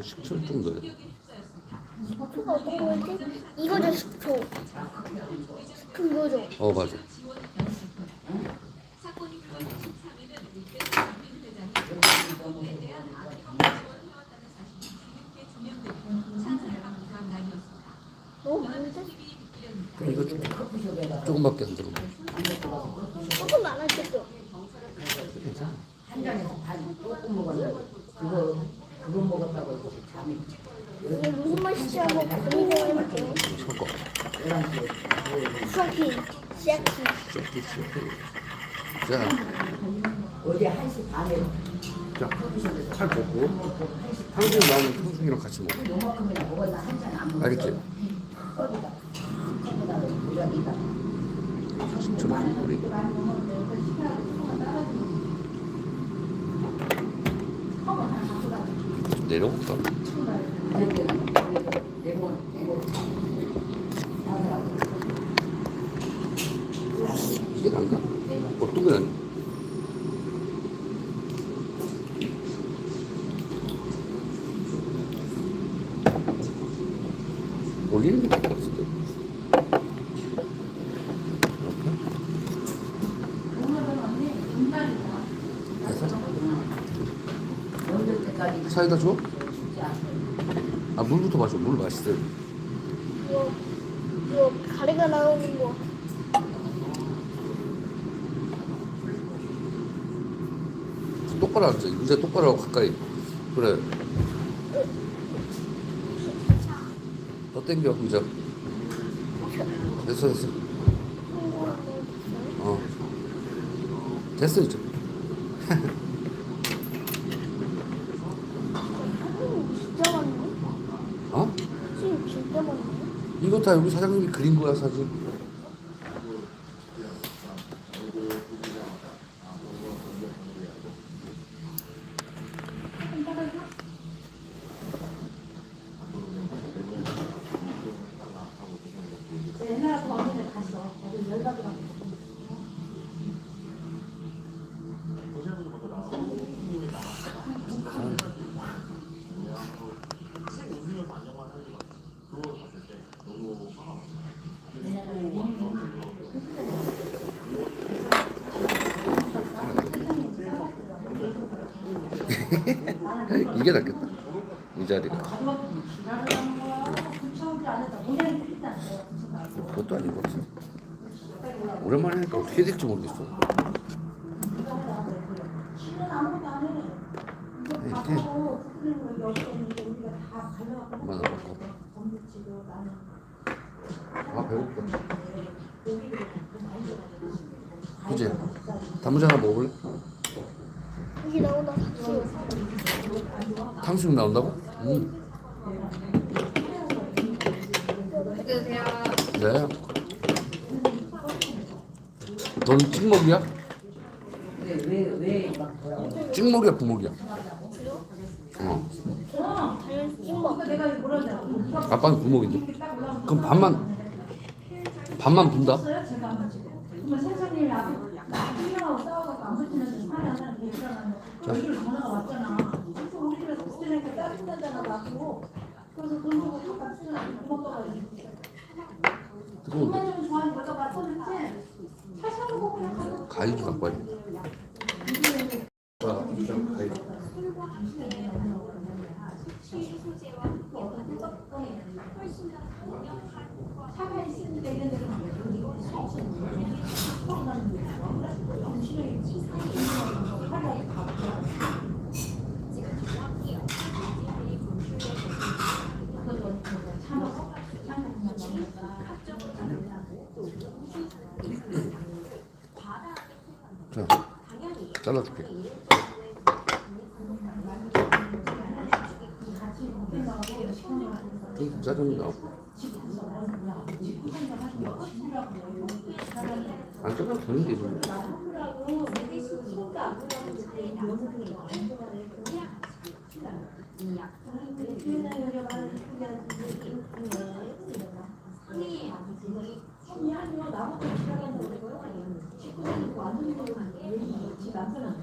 그래서 식초를 좀 넣어야 돼. 식초가 어떤 거지? 이거죠 식초. 식초 이거죠. 어 맞아. 너무 많은데? 그럼 이거 좀 조금밖에 안 들어. 조금 안 하셨죠? 괜찮아. 한 잔에서 반 조금 먹었는데 그거 그거 먹었다고 이렇게 잠이 이게 무슨 맛인지 한번 고민 좀 해볼게요. 섞어. 수학기 시작기. 자, 어제 1시 반에 자, 살 볶고 탕수육 나오면 탕수육이랑 같이 먹어. 요만큼이나 먹었나 한 잔 안 먹었어 알겠지? 거기다 거기다 무작위다 식초를 좀 뿌리고. 좀 내려볼까? 내고 내고 이게 난가? 어떤 게 낫니? 올리는 게 나을 것 같은데. 이렇게? 됐어? 언제 때까지 사이다 줘? 아 물부터 마셔. 물 맛있어. 이거 이거 가래가 나오는 거. 똑바로 앉아. 이제 똑바로 하고 가까이. 그래. 더 땡겨 의자. 됐어 됐어. 어. 됐어 이제. 음, 진짜 많네. 어? 지금 진짜 많네. 이거 다 여기 사장님이 그린 거야 사진. 이게 낫겠다. 이 자리가. 그것도 아니고. 오랜만에 하니까 어떻게 될지 모르겠어. 이렇게. 얼마나 먹고. 아, 배고프다. 그지? 단무지 하나 먹을래? 이게 나온다 삭수. 탕수육 나온다고? 응. 네. 너는 찍먹이야? 찍먹이야, 부먹이야? 어. 당연히 찐먹. 아빠는 부먹인데. 그럼 반만 반만 분다. 자. 뜨거운데. 가위도 갖고 와야 돼. 자, 가위. 자, 잘라줄게. 음, 짜증나. 안 짜면 되는 게 좀. 남편은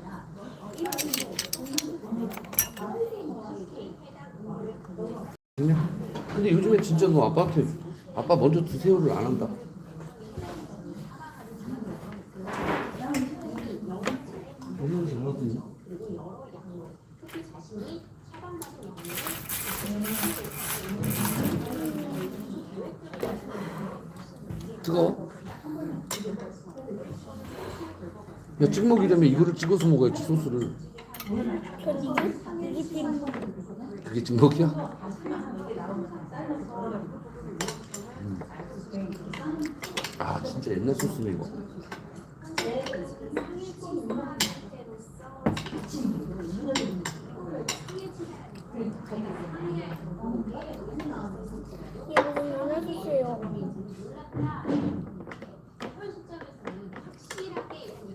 진짜 너 아빠한테 아빠 먼저 드세요를 안 한다. 뜨거워? 야 찍먹이라면 이거를 찍어서 먹어야지 소스를. 지금 그게 찍먹이야? 음. 아 진짜 옛날 소스네 이거.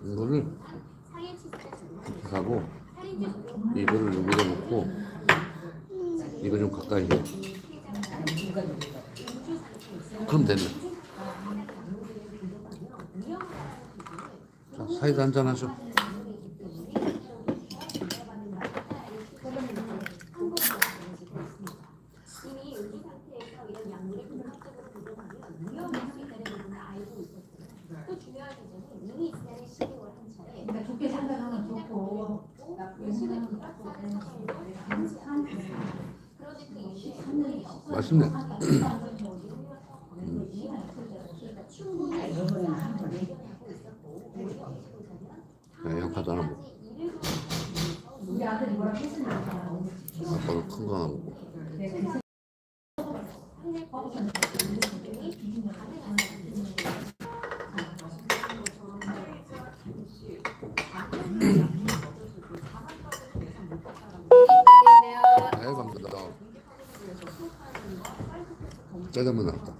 이거를 이렇게 하고 이거를 여기다 놓고 이거 좀 가까이 해. 그럼 됐네. 자, 사이다 한잔 하셔. 그러니까 좋게 생각하면 좋고 나쁘게 생각하면 맛있네. 야, 양파도 하나 먹고. 아빠도 큰거 하나 먹고. 짜장면 나왔다.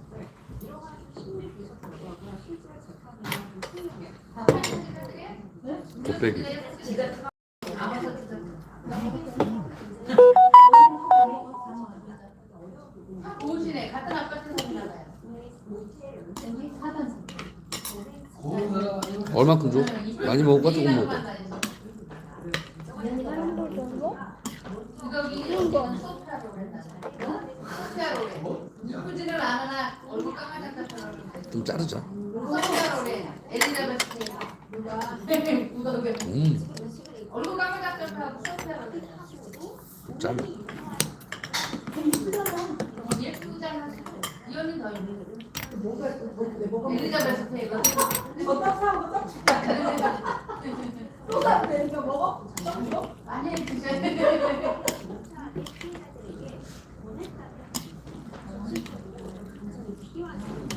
곱빼기. 얼만큼 줘? 많이 먹을까 조금 먹을까? 이 정도 정도? 이 정도 소프라고 그랬나 소프라고 그래 이쁘지는 않으나 얼굴 까마잡잡하고 좀 자르자. 소프라고 그래 엘리자베스 누가 누가 왜 음, 얼굴 까마잡잡하고 소프라고 그래 짠. 예쁘잖아 이 언니 더 있는 엘리자베스 페이가 많이 해주셔야 돼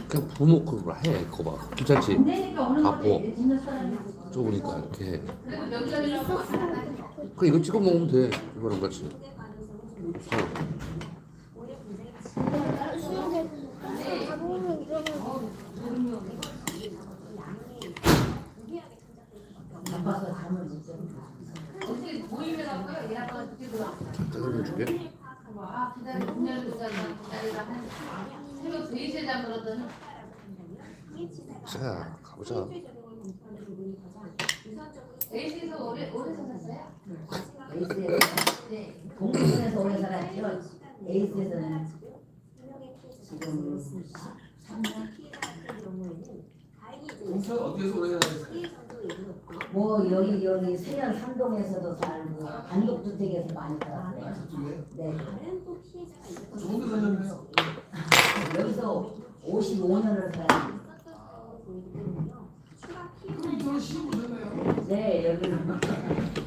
그냥 부모 그거 해. 그거 봐. 귀찮지? 내니까 오는 바빠. 건데 있는 사람이 좁으니까 이렇게 그 이거 찍어 먹으면 돼. 이거랑 같이. 3시에 잠들었더니 자, 가보자. 4시에서 오래 오래 살았어요? 에이스에서 네 오래 살았죠. 에이스에서는 지금 3년. 공천 어디에서 오래 살았어요? 뭐 여기 여기 세연 삼동에서도 살고 단독주택에서 많이 살았어요. 저쪽에 네 좋은 데 사셨네요. 여기서 55년을 살았어요. 그럼 저는 시집 오셨네요. 네 여기는 아빠도 먹자.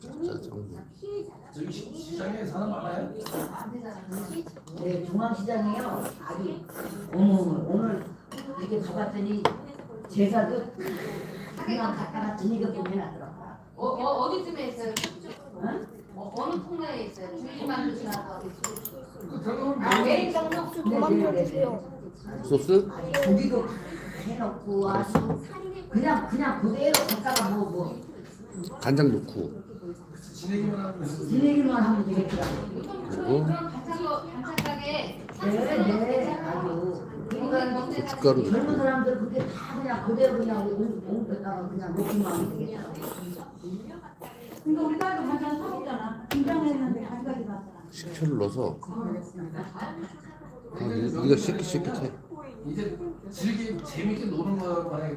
짜장면. 저기 시- 시장에 사람 많아요? 네 중앙시장이요. 아주 어머 오늘 이렇게 가봤더니 제사도 그냥 갔다가 저녁에 보면 하더라고요. 어, 어, 어디쯤에 있어요? 응? 어, 어느 통로에 있어요? 주인만 드시나봐 그 들어가면 아, 뭐- 매일 정도 좀 그만 해주세요. 소스? 고기도 해놓고 아주 그냥 그냥 그대로 갖다가 뭐 뭐 간장 넣고. 지내기만 하면 되겠더라고. 그럼 그리고 그럼 반찬 거 반찬 가게 네 네 아주 그러니까 고춧가루 젊은 사람들 그렇게 다 그냥 그대로 그냥 옹옹에다가 그냥 놓기만 하면 되겠다. 근데 우리 딸도 반찬 사 먹잖아. 김장했는데 간까지 갔잖아. 식초를 넣어서 아, 우리가 시키시키해 이제 즐기 재밌게 노는 거 말이야.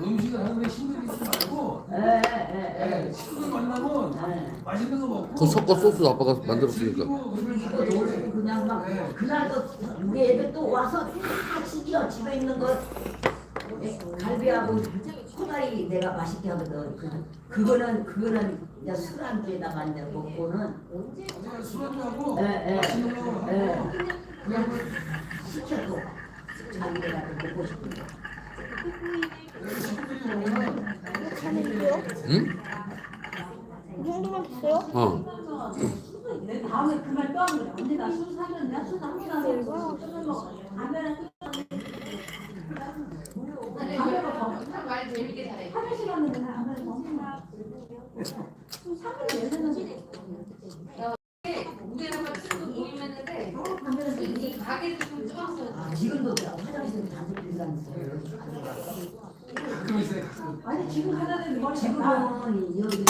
음식을 하는데 힘들게 쓰지 말고 예 예예. 예, 친구들 만나면 예. 맛있는 거 먹고 그 섞어 소스 아빠가 만들었으니까 즐기고 그러면 좋은데. 그냥 막 그날 또 우리 애들 또 와서 다 챙겨 집에 있는 거 예, 갈비하고 코다리 내가 맛있게 하거든. 그, 그거는 그거는 이제 술 안주에다가 이제 먹고는 예, 예. 맛있는 거 하고 예. 그냥 시켜도 자기네가 또 먹고 싶은 거. 그래서 친구들이 오면 자는데요? 응? 이 정도만 됐어요? 어내 다음에 그 말 또 하는 거야. 언니 나술 사줬냐? 술 한잔 하고 술을 먹어. 담배는 담배가 더. 말 재밌게 잘해. 화장실 갔는데 담배를 먹는 거야. 술 사기를 왜 냈는지. 우리 아빠 친구 모임했는데 담배를 이 가게를 좀 좁았어. 아, 지금도 내가 화장실에 담배 피는 사람 있어요. 가끔 있어요. 가끔. 아니 지금 머리 나. 지금은 여기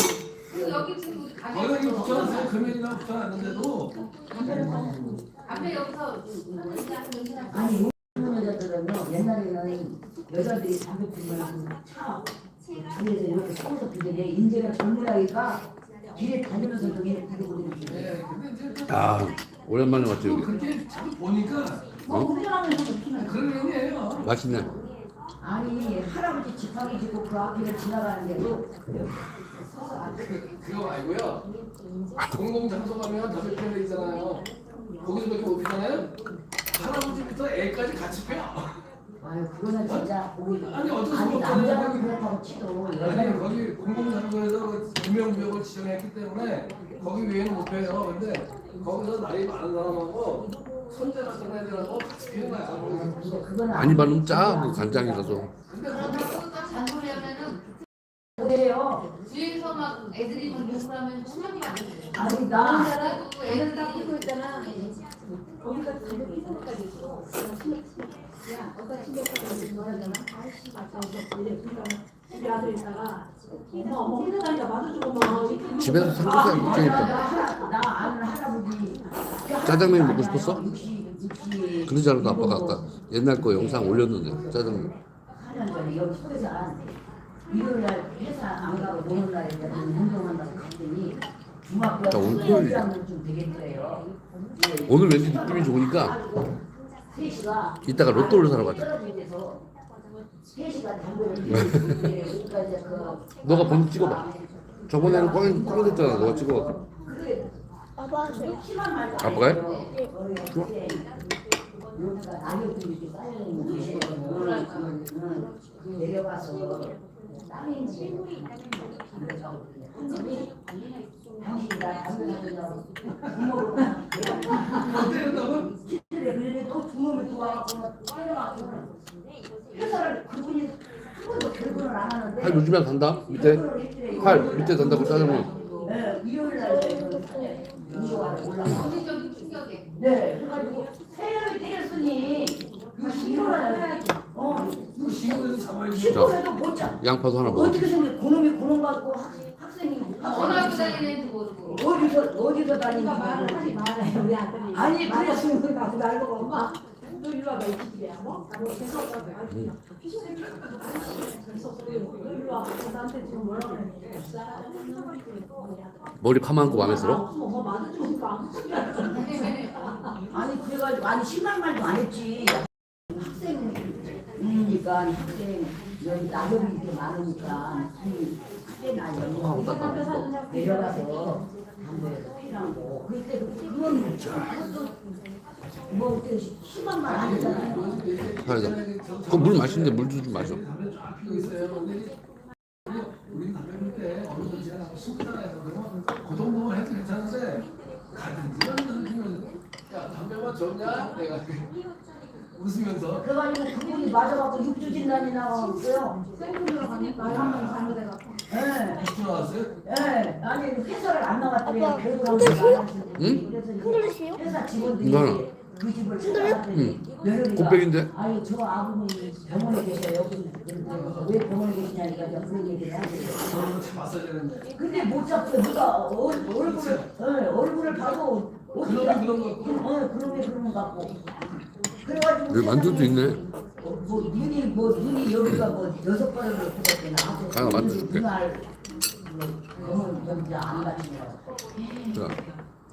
그 여기 친구 가게 거기 붙여놨어요. 금연이나 붙여놨는데도 앞에 여기서 아니 젊은 여자들은요 옛날에는 여자들이 담배 피면 차 뒤에서 이렇게 서서 피는데 젊은 아이가 길에 다니면서 저기 피고 그러는 예, 근데 이제 또아 오랜만에 또 여기 그렇게 자꾸 보니까 뭐 운전하면서 거. 그런 의미예요. 맛있네 아니 할아버지 지팡이 쥐고 그 앞에를 지나가는데도 그, 그거 말고요. 공공장소 가면 피는 데 있잖아요. 거기서밖에 못 피잖아요. 할아버지부터 애까지 같이 펴. 아유 그거는 진짜 우리 아니, 어쩔 수가 아니 없잖아요. 남자는 그렇다고 치도 아니 여자는 거기 공공장소에서 구명구역을 지정했기 때문에 거기 외에는 못 펴요. 근데 거기서 나이 많은 사람하고 많이 바르면 짜그 간장이라서 그래요 뒤에서 막 애들이 막 욕을 하면 신경이 안 돼. 아니 나 그래도 애들 다 있잖아. 거기가 피서까지 있어. 야. 아이씨, 그러 아들 있다가 엄마 엄마 집에서 삼겹살 아는 할아버지 짜장면 먹고 싶었어? 60, 60 그러잖아 아빠가 아까 옛날 거 영상 올렸는데 짜장면 4년 전에 여기 소에서 일요일 날 회사 안 가고 노는 날에 내가 운동한다고 갔더니 중학교 자, 오늘 좀 되겠더래요. 오늘 왠지 느낌이 좋으니까 3시가 이따가 로또를 사러 가자. 떨어진 데서 3시간 담배를 피우고 그러니까 이제 그 너가 번호 찍어봐 저번에는 꽝, 꽝 됐잖아 너가 찍어 아빠 하세요. 말도 아빠가요? 좋아. 낙엽도 이렇게 쌓여있는 곳이에요. 내려가서 땅인지 당신이 나 담배 사준다고 부모로 어떻게 한다고? 그래 그런데 또 부모를 도와갖고 때려갖고 회사를 그분이 한 번도 결혼을 안 하는데 팔 요즘에 단다 밑에 했더래요. 팔 밑에 단다고 짜장면 네, 일요일 날 운동하러 올라가. 정신적인 충격에. 네, 그래가지고 세력이 때렸으니 그 어, 그 못. 양파도 하나 먹어 어떻게 생겨? 그놈이 그놈 갖고 학- 학생이 전화도 다니는지 모르고. 어디서 어디서 다니는 그러니까 말을 하지 말아요 우리 아들이 아니, 그래. 말하시는 거 나도 알고 엄마 너 일로 와봐 이 집이야 뭐? 뭐 계속 와봐 아니 계속 너 일로 와봐 나한테 지금 뭐라고 그래 머리 파마한 거 마음에 들어? 뭐 아니 그래가지고 아니 심한 말도 안 했지. 학생이니까 학생 여기 낙엽이 이렇게 많으니까 이 학생 아니야. 내려가서 담배 피란 거. 그때 그건 그것도 뭐안 했잖아요. 파이다 그물 마시는데 물좀 마셔 우리 담배 때 어느 정도. 그러면 그 정도만 해도 괜찮은데 가든지 피면 야 담배만 줬냐? 내가 웃으면서 그래가지고 그분이 맞아갖고 육주 진단이 나왔어요. 생존으로 가면 말 한번 잘못해갖고 예. 죽고 나왔어요. 예. 아니 회사를 안 나갔더니 아빠, 결국은 흔들리세요? 응? 그래서 흔들리세요? 회사 직원들이. 그 집을 찾아갔더니 며느리가 꽃백인데? 아니 저 아버님 병원에 계셔요. 그런데 왜 병원에 계시냐니까 내가 그런 얘기를 하는데 저는 봤어야 되는데. 근데 못 잡죠. 누가 얼, 얼굴을 어, 얼굴을 봐도 알- 그런 거. 어 그런 게 그런 것 같고 그래가지고 여기 만두도 있네. 뭐 눈이 뭐 눈이 여기가 뭐 여섯 번을 어떻게 되나 아, 만두 줄게. 눈알 병원 전자 안 가시냐 자,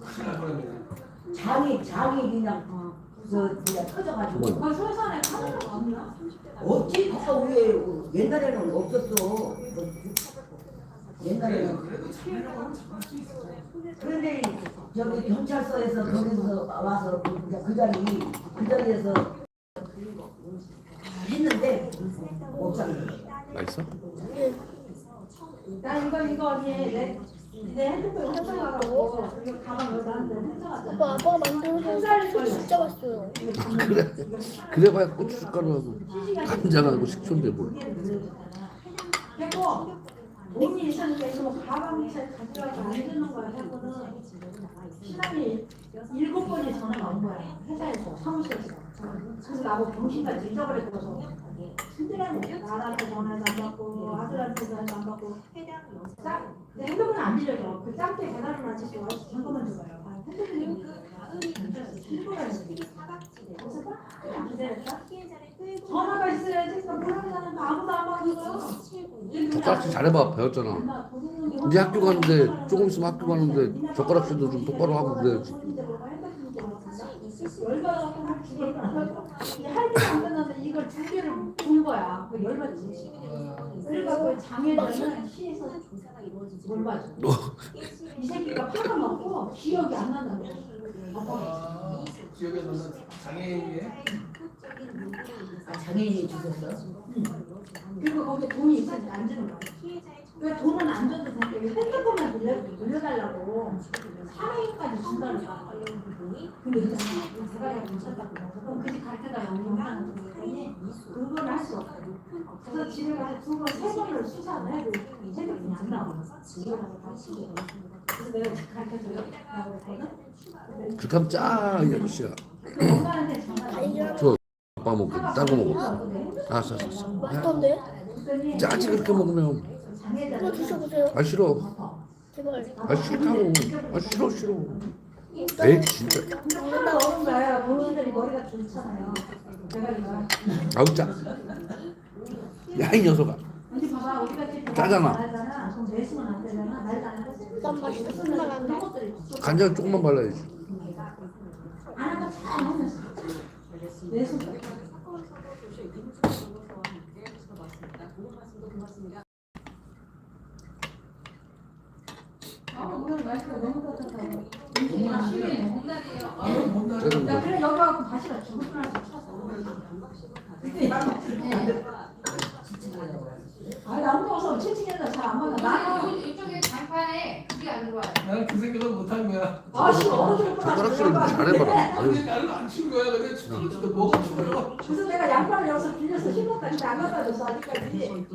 큰일 날 뻔했네. 장이 장이 그냥 저 그냥 터져가지고 그 설산에 카메라가. 없나? 없지 그거 왜 옛날에는 없었어. 옛날에는. 그런데 저기 경찰서에서 거기서 와서 그, 그 자리 그 자리에서 했는데 못 잡는 맛있어? 나 이거 이거 언니 내, 내 핸드폰 이거 가방 한대 훔쳐갔잖아. 아빠 아빠가 만든 흰쌀이 진짜 맛있어요. 그래. 그래봐야 고춧가루하고 간장하고 식초인데 뭘. 그리고 돈이 있으니까 이거 뭐 가방에 가져가서 안 주는 거야. 하고는 신랑이 일곱 번이 전화가 온 거야. 회사에서 사무실에서. 그래서 나보고 정신까지 잊어버렸다고. 힘들었네. 나한테 전화도 안 받고 아들한테 전화도 안 받고. 핸드폰 안 빌려줘. 그 짱게 배달을 아저씨가 와서 잠깐만 줘봐요. 아, 핸드폰이 그래서 안 기다렸다. 전화가 있어야지. 아무도 안 잘해봐 배웠잖아. 이제 학교 가는데 조금 있으면 학교 가는데 젓가락질도 좀 똑바로 하고 그래야지. 열받아서 죽을 안 끝나서 이걸 두 개를 본 거야. 그 열받지. 그래갖고 장애자는 시에서 뭘 봐줘. 이 새끼가 화가 먹고 기억이 안 난다고. 아빠가. 아, 기억에 남는 장애인의 아, 장애인이 주셨어? 그리고 거기에 돈이 있었는데 안 주는 거야. 왜 돈은 안 줘도 되는데 왜 핸드폰만 빌려, 빌려달라고 400원까지 준다는 거야. 근데 이제 제가 괜찮다고 그럼 그집 가르쳐다 영상을 보냈더니 그걸 할수 없어. 그래서 집에 가서 두 번, 세 번을 수사를 해도 핸드폰이 안 나와. 집에 가서 다시. 그래서 내가 가르쳐줘요. 라고 했거든. 그렇게 하면 짜, 이 아저씨가. 그 엄마한테 전화를 저 아빠 먹고 딴거 먹어. 알았어, 알았어, 알았어. 맛있던데? 했더니 짜지 그렇게 먹으면. 장애자 이거 드셔보세요. 아 싫어. 제발. 아 싫다고. 아 싫어 싫어. 에이 진짜. 근데 하나 먹은 거야. 본인들이 머리가 좋잖아요. 내가 이거. 아우 짜. 야 이 녀석아. 언니 봐봐 우리 같이 짜잖아. 난 맛있어. 있어. 간장 조금만 발라야지. 내수. 아 그래 여기 와서 다시가 죽을 뻔해서 쳤어. 그때 아니 안 무서워서 채팅해도 잘 안 받아. 나는 나는 이쪽에 장판에 그게 안 들어와요. 나는 그 생각을 못한 거야. 아씨 얼어줄 젓가락질을 좀 잘해봐라. 아유, 아니 나를 안친 거야. 뭐가 죽어요. 그래서 내가 양파를 여기서 빌려서 근데 안 갖다 줬어 아직까지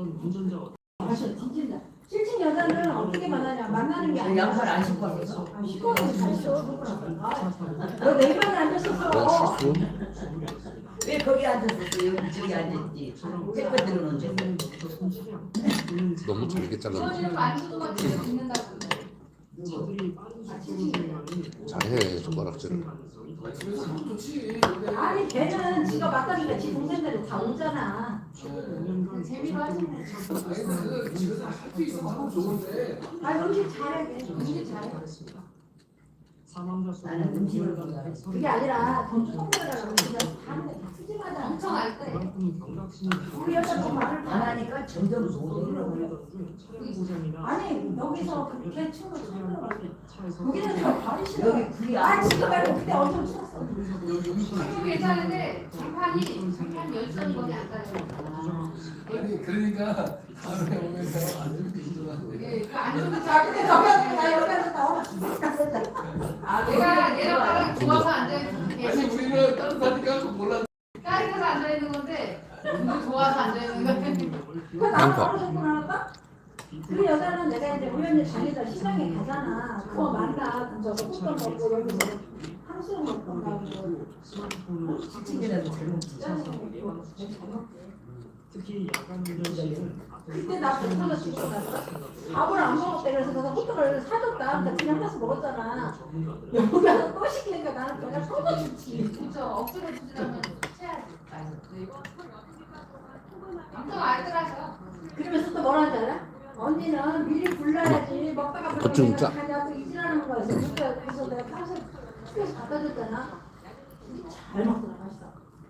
아씨 뒤진다 7층 여자는 어떻게 만나냐 만나는 게 아니, 아니라 양팔 안 신고 왔어. 아, 시끄러워 잘했어 너내 입안에 난 앉았었어 실수. 왜 거기 앉았어? 여기 저기 앉았지. 택배. 너무 잘게 잘라. 안 뒤에 듣는다고. 잘해. 근데 아니 걔는 지가 맞다니까 지 동생들이 다 오잖아 재미로 하지 뭐. 아니 나는 집에서 할수 있으면 하면 좋은데 아 음식 잘해 걔. 음식 잘해. 나는 음식을 먹어야 그게 아니라 돈 조금 들어가고 그냥 다는데 푸짐하잖아 엄청 알 때. 우리 여자 좀 말을 안 다 하니까 점점 못해요. 아니 여기서 그걔 친구 처음 들어봤어 여기는 다 발이 싫어. 여기 굴이 아안 지금 말고 그때 엄청 추웠어 여기 괜찮은데 장판이 장판 열선이거든요. 안 가요. 아니 그러니까 다음에 오면서 안 주면 힘들어하는데. 예, 그안 주는 자 근데 자. 저기 나 여기서 나와 아, 내가 내려가면 좋아서 앉아 있는 아니 게 우리는 따뜻하니까 몰라. 까리가서 앉아 있는 건데 근데 좋아서 앉아 있는 거야. 그 나랑 떨어졌구나 알았다? 그 여자는 내가 이제 우연히 자기가 시장에 가잖아 그거 만나 저거 뚜껑 먹고 여기서 한술 먹고 가 고 그때 나 호떡을 주고 나서 밥을 안 먹었대 그래서 내가 호떡을 사줬다. 근데 그냥 해서 먹었잖아. 여기 와서 또 시키니까 나는 내가 또도 주지. 그죠. 억지로 주지 않으면 해야지. 엄청 알더라고요. 그러면서 또 뭐라 하지 알아? 언니는 미리 불러야지. 먹다가 그쵸, 진짜. 가냐 또 이지라는 거였어 그래서 그래서 내가 평소에 갖다 줬잖아. 잘 먹더라 맛있어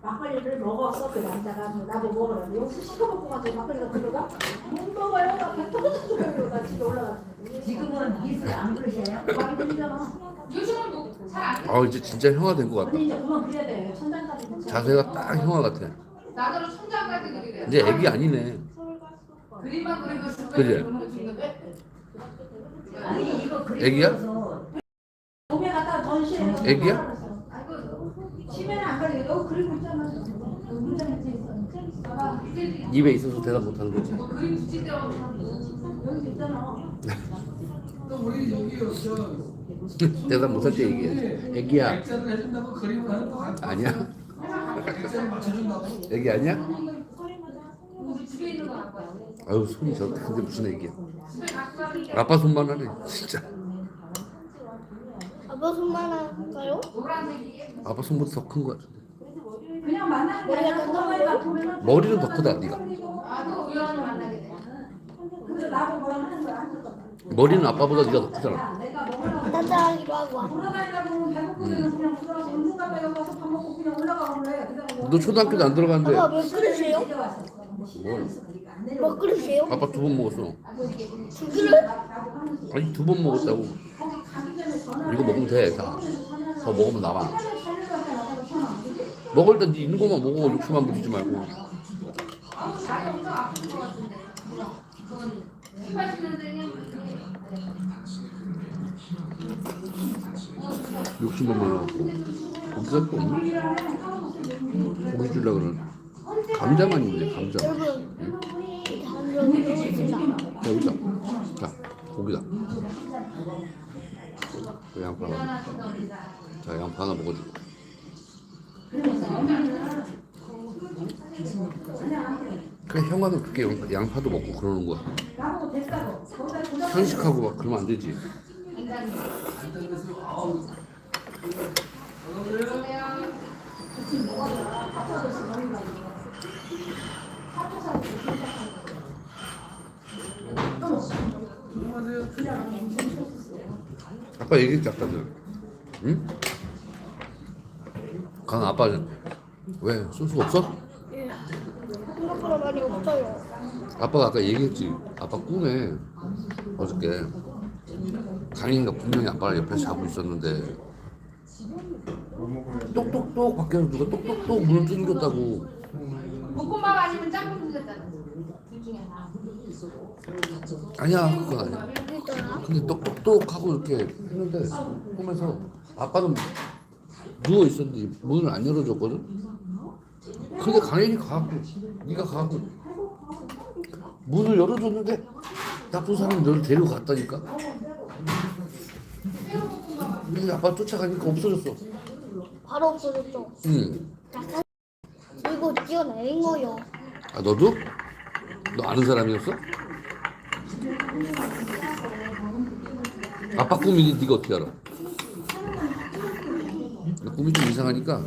막걸리를 먹었어 그 남자가 뭐 나보고 먹으라고 여기서 시켜 먹고 가서 막걸리가 들어가? 못 먹어요 나 터져서 그러고 나 집에 올라갔어 지금은 이슬 안 그러셔요? 많이 들리잖아 요즘은 뭐잘안 아 이제 진짜 형아 된 것 같다. 언니 이제 그만 그래야 돼 천장까지 자세가 딱 형아 같아. 나더러 천장까지 그리래 이제 애기 아니네. 그림만 그리고 그지? 아니 이거 애기야? 그리고서 몸에 갖다 전시해 애기야? 치매는 안 걸리게 너 그리고 있잖아 문장에 있어 봐봐 입에 있어서 대답 못하는 거지. 뭐저 대답 못할 때 얘기해. 애기야. 액자를 해준다고 그림을 하는 거 같아. 아니야? 액자를 맞춰준다고. 애기 아니야? 아유 손이 저렇게 큰데 무슨 애기야? 아빠 손만 하네. 진짜. 아빠 손만 할까요? 아빠 손보다 더 큰 거 같은데. 그냥 만나는 게 아니라 보면은 머리는 더 크다 네가. 아또 우연히 만나게 돼 근데 나보고 뭐라 하는 거야. 머리는 아빠보다 네가 더 크잖아. 야, 내가 먹으려고 따뜻하기도 하고 돌아다니다 보면 배고프면 그냥 부드러워서 운동 갔다 여기 와서 밥 먹고 그냥 올라가 볼래 그냥 너 초등학교도 안 들어갔는데 아빠 몇 그릇이에요? 내려왔어 뭘? 몇 그릇이에요? 아빠 두 번 먹었어. 두 그릇? 아니 두 번 먹었다고. 이거 먹으면 돼 다. 더 먹으면 나와. 살려봤자 나가서 전화 안 되지? 먹을 때네 있는 것만 먹어. 욕심만 부리지 말고. 다리 엄청 아픈 거 같은데 그건 80년대는 욕심만 많아갖고. 고기가 또 없네. 고기 주려고 그러는. 감자만 있네 감자. 자 여기다. 자 고기다. 그 양파 하나. 자 양파 하나 먹어주고. 그래 형아는 그렇게 양- 양파도 먹고 그러는 거야. 편식하고 막 그러면 안 되지. 아빠 얘기했지 아까 전에. 응? 강 아빠는 왜 소스가 없어? 예 생각보다 많이 없어요 아빠가 아까 얘기했지. 아빠 꿈에 어저께 강인이가 분명히 아빠를 옆에 자고 있었는데 똑똑똑 밖에서 누가 똑똑똑 문을 두드렸다고. 볶음밥 아니면 짬뽕 드셨잖아 둘 중에 하나 아니야 그건 아니야. 근데 똑똑똑 하고 이렇게 했는데 꿈에서 아빠는 누워 있었는데 문을 안 열어줬거든. 근데 강인이 가고 네가 가고 문을 열어줬는데 나쁜 사람이 너를 데리고 갔다니까. 근데 아빠 쫓아가니까 없어졌어. 바로 없어졌죠 응. 들고 뛰어내린 거요 아 너도? 너 아는 사람이었어? 아빠 꿈이 네가 어떻게 알아? 나 꿈이 좀 이상하니까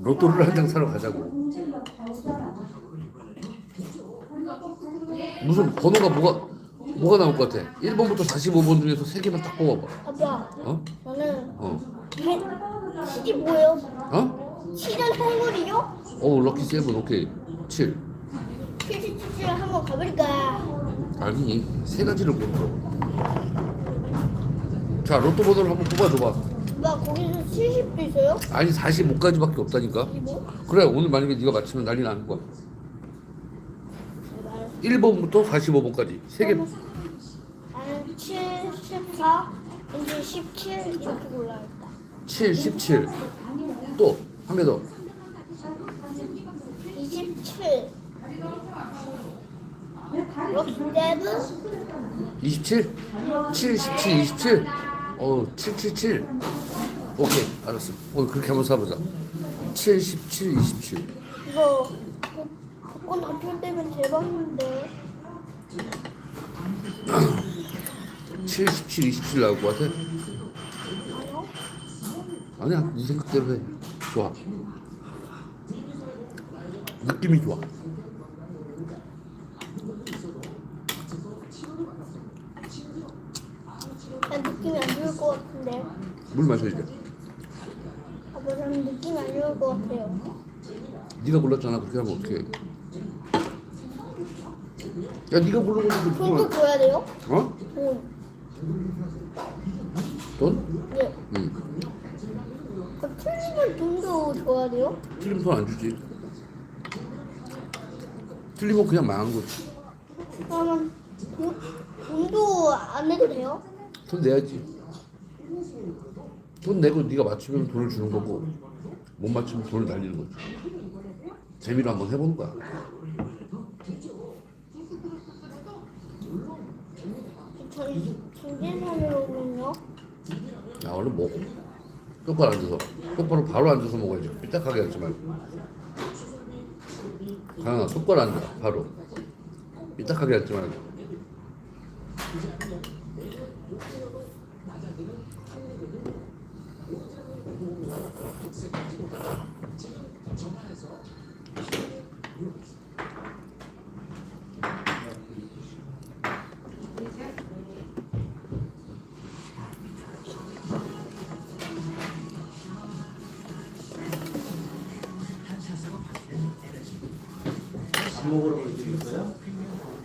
로또를 한 장 사러 가자고. 무슨 번호가 뭐가 뭐가 나올 것 같아? 1번부터 45번 중에서 세 개만 딱 뽑아봐. 아빠 어? 저는 어? 해, 시이 뭐예요? 어? 시는 행운이요? 어 럭키 세븐 오케이 7. 칠칠칠 한번 가볼까? 아니 세 가지를 못 들어. 자 로또 번호를 한번 뽑아줘봐. 아빠 거기서 70도 있어요? 아니 45까지밖에 없다니까. 이거? 그래 오늘 만약에 네가 맞추면 난리 나는 거야. 1번부터 45번까지 세 개. 나는 7, 14, 이제 17 이렇게 골라야겠다 7, 17. 또 한 개 더. 27 럭키 세븐 27. 7, 17, 27. 어, 777. 오케이 알았어. 오늘 그렇게 한번 사보자. 7, 17, 27. 이거 복권 당첨 되면 대박인데. 7, 17, 27 나올 것 같아? 아니요? 아니야, 네 생각대로 해. 좋아. 느낌이 좋아. 난 느낌이 안 좋을 것 같은데. 물 마셔야지. 저는 느낌이 안 좋을 것 같아요. 네가 골랐잖아. 그렇게 하면 어떡해. 야, 네가 고른 건데 돈도 그거 줘야 돼요? 어? 돈. 돈? 네. 응. 그럼 틀리면 돈도 줘야 돼요? 틀리면 돈안 주지. 틀리면 그냥 망한 거지. 그러면 돈, 돈도 안 내도 돼요? 돈 내야지. 돈 내고 네가 맞추면 돈을 주는 거고 못 맞추면 돈을 날리는 거지. 재미로 한번 해보는 거야. 전, 전재산으로는요? 야 얼른 먹어. 똑바로 앉아서. 똑바로 바로 앉아서 먹어야지. 삐딱하게 앉지 말고. 강아 똑바로 앉아. 바로. 삐딱하게 앉지 말고.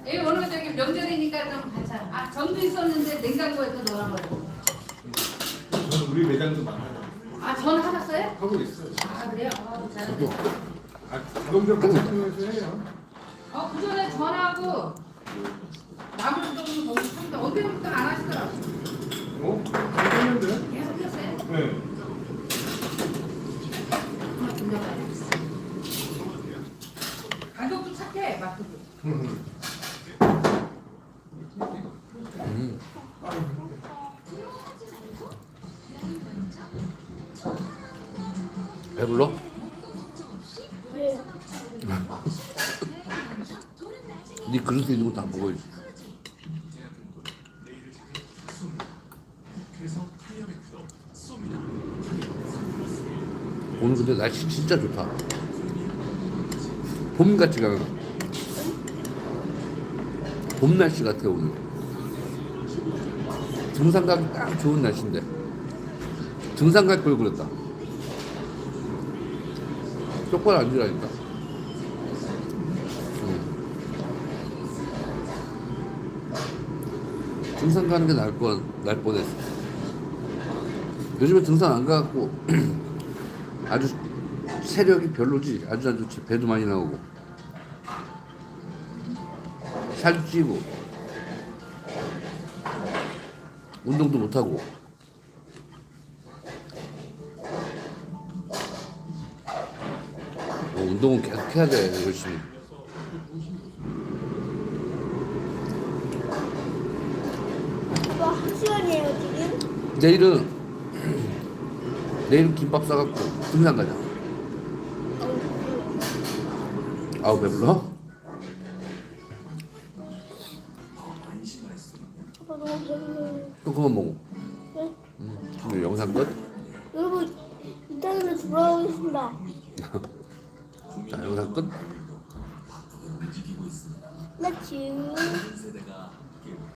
예, 오늘 저기 명절이니까 좀 반찬. 아, 전도 있었는데 냉장고에 또 넣어놔가지고. 저는 우리 매장도 많아요. 아, 전 하셨어요? 하고 있어요. 아, 그래요? 어, 잘하네. 아, 자동차 반찬통에서 해요. 어, 그 전에 전하고 나머지 조금 거기 참는데 어디부터 안 하시더라고. 어? 했는데? 계속 했어요. 네. 하나 돌려봐요. 배불러? 네. 네 그릇에 있는 안 먹어야지. 오늘 근데 날씨 진짜 좋다. 봄 같지가 않아. 봄 날씨 같아 오늘. 등산 가기 딱 좋은 날씨인데. 등산 갈 걸 그랬다. 똑바로 앉으라니까. 등산 가는 게 나을 뻔, 날 뻔했어. 요즘에 등산 안 가갖고 아주 세력이 별로지. 아주 안 좋지. 배도 많이 나오고. 살도 찌고. 운동도 못하고. 어, 운동은 계속 해야 돼, 열심히. 한 시간이에요 지금? 내일은 내일은 김밥 싸갖고 등산 가자. 아우 배불러? 자 영상 끝. 렛츠